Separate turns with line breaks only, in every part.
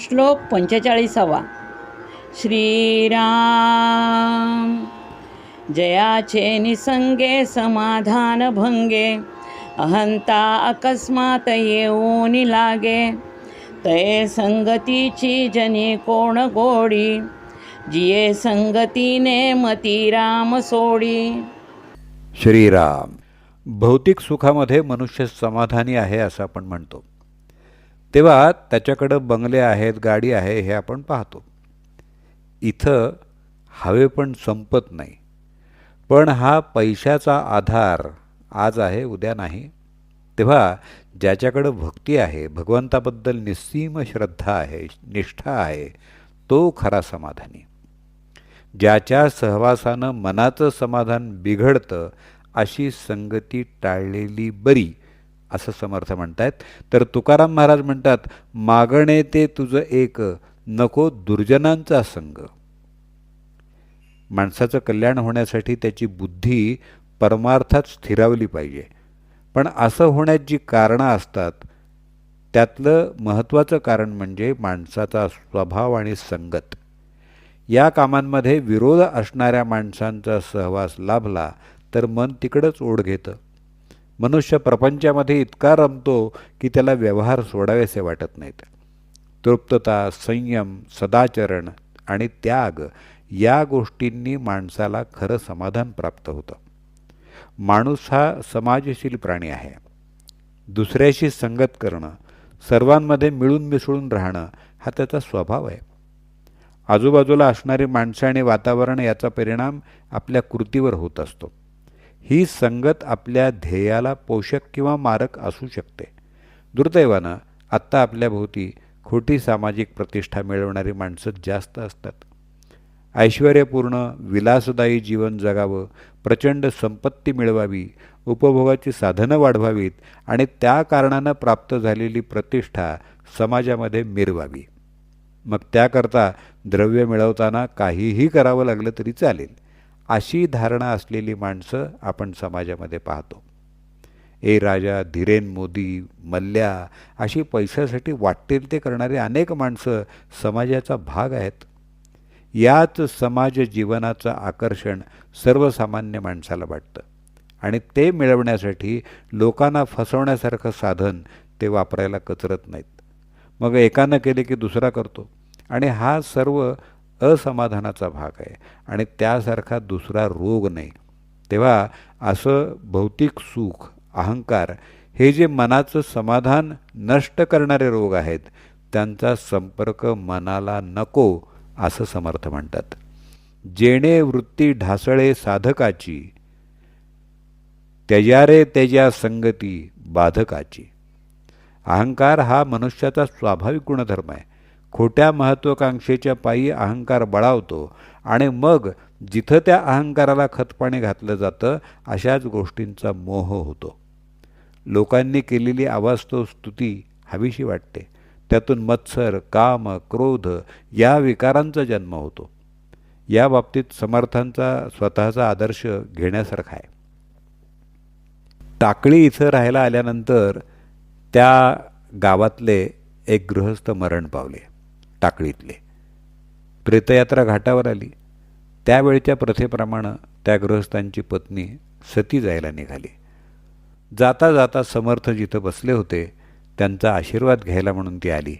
श्लोक पंचेचाळीसावा. श्रीराम जयाचे निसंगे समाधान भंगे अहंता अकस्मात येऊन लागे. तये संगतीची जनी कोण गोडी जिये संगतीने मती राम सोडी.
श्रीराम. भौतिक सुखामध्ये मनुष्य समाधानी आहे असं आपण म्हणतो. तेव्हा त्याच्याकडं बंगले आहेत गाडी आहे हे आपण पाहतो. इथं हवे पण संपत नाही. पण हा पैशाचा आधार आज आहे उद्या नाही. तेव्हा ज्याच्याकडं भक्ती आहे भगवंताबद्दल निस्सीम श्रद्धा आहे निष्ठा आहे तो खरा समाधानी. ज्याच्या सहवासानं मनाचं समाधान बिघडतं अशी संगती टाळलेली बरी. असं समर्थ म्हणतायत. तर तुकाराम महाराज म्हणतात मागणे ते तुझं एक नको दुर्जनांचा संग. माणसाचं कल्याण होण्यासाठी त्याची बुद्धी परमार्थात स्थिरावली पाहिजे. पण असं होण्यात जी कारणं असतात त्यातलं महत्त्वाचं कारण म्हणजे माणसाचा स्वभाव आणि संगत. या कामांमध्ये विरोध असणाऱ्या माणसांचा सहवास लाभला तर मन तिकडंच ओढ घेतं. मनुष्य प्रपंचामध्ये इतका रमतो की त्याला व्यवहार सोडावेसे वाटत नाहीत. तृप्तता संयम सदाचरण आणि त्याग या गोष्टींनी माणसाला खरं समाधान प्राप्त होतं. माणूस हा समाजशील प्राणी आहे. दुसऱ्याशी संगत करणं सर्वांमध्ये मिळून मिसळून राहणं हा त्याचा स्वभाव आहे. आजूबाजूला असणारी माणसं आणि वातावरण याचा परिणाम आपल्या कृतीवर होत असतो. ही संगत आपल्या ध्येयाला पोषक किंवा मारक असू शकते. दुर्दैवानं आत्ता आपल्याभोवती खोटी सामाजिक प्रतिष्ठा मिळवणारी माणसं जास्त असतात. ऐश्वर्यपूर्ण विलासदायी जीवन जगावं प्रचंड संपत्ती मिळवावी उपभोगाची साधनं वाढवावीत आणि त्या कारणानं प्राप्त झालेली प्रतिष्ठा समाजामध्ये मिरवावी. मग त्याकरता द्रव्य मिळवताना काहीही करावं लागलं तरी चालेल. अशी धारणा असलेली माणसं आपण समाजामध्ये पाहतो. ए राजा धीरेन मोदी मल्ल्या अशी पैशासाठी वाटेल ते करणारी अनेक माणसं समाजाचा भाग आहेत. याच समाज जीवनाचं आकर्षण सर्वसामान्य माणसाला वाटतं आणि ते मिळवण्यासाठी लोकांना फसवण्यासारखं साधन ते वापरायला कचरत नाहीत. मग एकानं केले की दुसरा करतो आणि हा सर्व असमाधानाचा भाग आहे. आणि त्यासारखा दुसरा रोग नाही. तेव्हा असं भौतिक सुख अहंकार हे जे मनाचं समाधान नष्ट करणारे रोग आहेत त्यांचा संपर्क मनाला नको असं समर्थ म्हणतात. जेणे वृत्ती ढासळे साधकाची त्यजारे त्याच्या संगती बाधकाची. अहंकार हा मनुष्याचा स्वाभाविक गुणधर्म आहे. खोट्या महत्त्वाकांक्षेच्या पायी अहंकार बळावतो आणि मग जिथं त्या अहंकाराला खतपाणी घातलं जातं अशाच गोष्टींचा मोह होतो. लोकांनी केलेली अवास्तव स्तुती हवीशी वाटते. त्यातून मत्सर काम क्रोध या विकारांचा जन्म होतो. या बाबतीत समर्थांचा स्वतःचा आदर्श घेण्यासारखा आहे. टाकळी इथं राहायला आल्यानंतर त्या गावातले एक गृहस्थ मरण पावले. टाकळीतले. प्रेतयात्रा घाटावर आली. त्यावेळच्या प्रथेप्रमाणे त्या गृहस्थांची पत्नी सती जायला निघाली. जाता जाता समर्थ जिथं बसले होते त्यांचा आशीर्वाद घ्यायला म्हणून ती आली.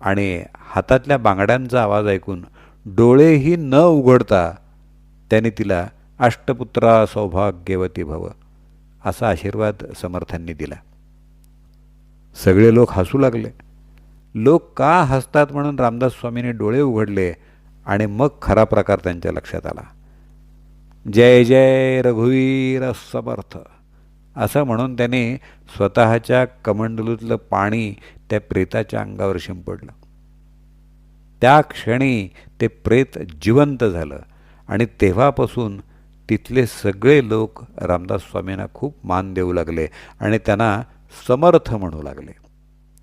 आणि हातातल्या बांगड्यांचा आवाज ऐकून डोळेही न उघडता त्याने तिला अष्टपुत्रा सौभाग्यवती भव असा आशीर्वाद समर्थांनी दिला. सगळे लोक हसू लागले. लोक का हसतात म्हणून रामदास स्वामींनी डोळे उघडले आणि मग खरा प्रकार त्यांच्या लक्षात आला. जय जय रघुवीर समर्थ. असं म्हणून त्याने स्वतःच्या कमंडलूतलं पाणी त्या प्रेताच्या अंगावर शिंपडलं. त्या क्षणी ते प्रेत जिवंत झालं आणि तेव्हापासून तिथले सगळे लोक रामदास स्वामींना खूप मान देऊ लागले आणि त्यांना समर्थ म्हणू लागले.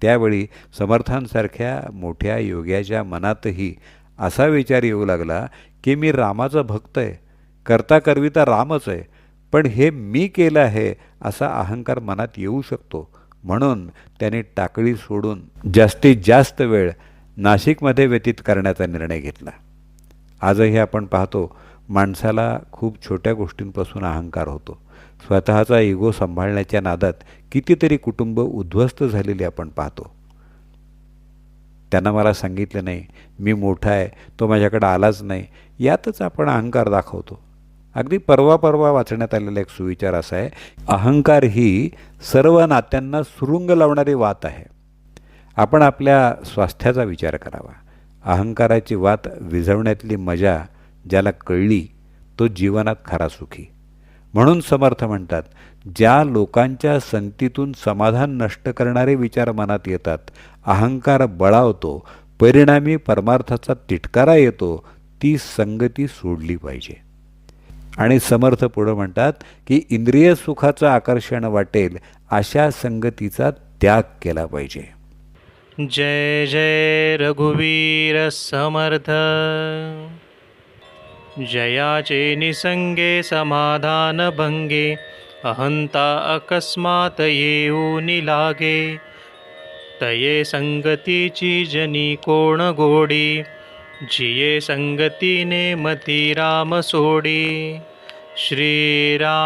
त्यावेळी समर्थांसारख्या मोठ्या योग्याच्या मनातही असा विचार येऊ लागला की मी रामाचा भक्त आहे करता करविता रामच आहे पण हे मी केलं आहे असा अहंकार मनात येऊ शकतो. म्हणून त्याने टाकळी सोडून जास्तीत जास्त वेळ नाशिकमध्ये व्यतीत करण्याचा निर्णय घेतला. आजही आपण पाहतो माणसाला खूप छोट्या गोष्टींपासून अहंकार होतो. स्वतःचा इगो सांभाळण्याच्या नादात कितीतरी कुटुंब उद्ध्वस्त झालेली आपण पाहतो. त्यांना मला सांगितलं नाही मी मोठा आहे तो माझ्याकडे आलाच नाही यातच आपण अहंकार दाखवतो. अगदी परवा परवा वाचण्यात आलेला एक सुविचार असा आहे अहंकार ही सर्व नात्यांना सुरुंग लावणारी वात आहे. आपण आपल्या स्वास्थ्याचा विचार करावा. अहंकाराची वात विझवण्यातली मजा ज्याला कळली तो जीवनात खरा सुखी. म्हणून समर्थ म्हणतात ज्या लोकांच्या संगतीतून समाधान नष्ट करणारे विचार मनात येतात अहंकार बळावतो परिणामी परमार्थाचा तिटकारा येतो ती संगती सोडली पाहिजे. आणि समर्थ पुढं म्हणतात की इंद्रिय सुखाचं आकर्षण वाटेल अशा संगतीचा त्याग केला पाहिजे.
जय जय रघुवीर समर्थ. जया च निसङ्गे समाधानभङ्गे अहन्ता अकस्मात् येऊनिलागे तये सङ्गति च जनिकोणगोडी जिये सङ्गतिने मतिरामसोडी श्रीरा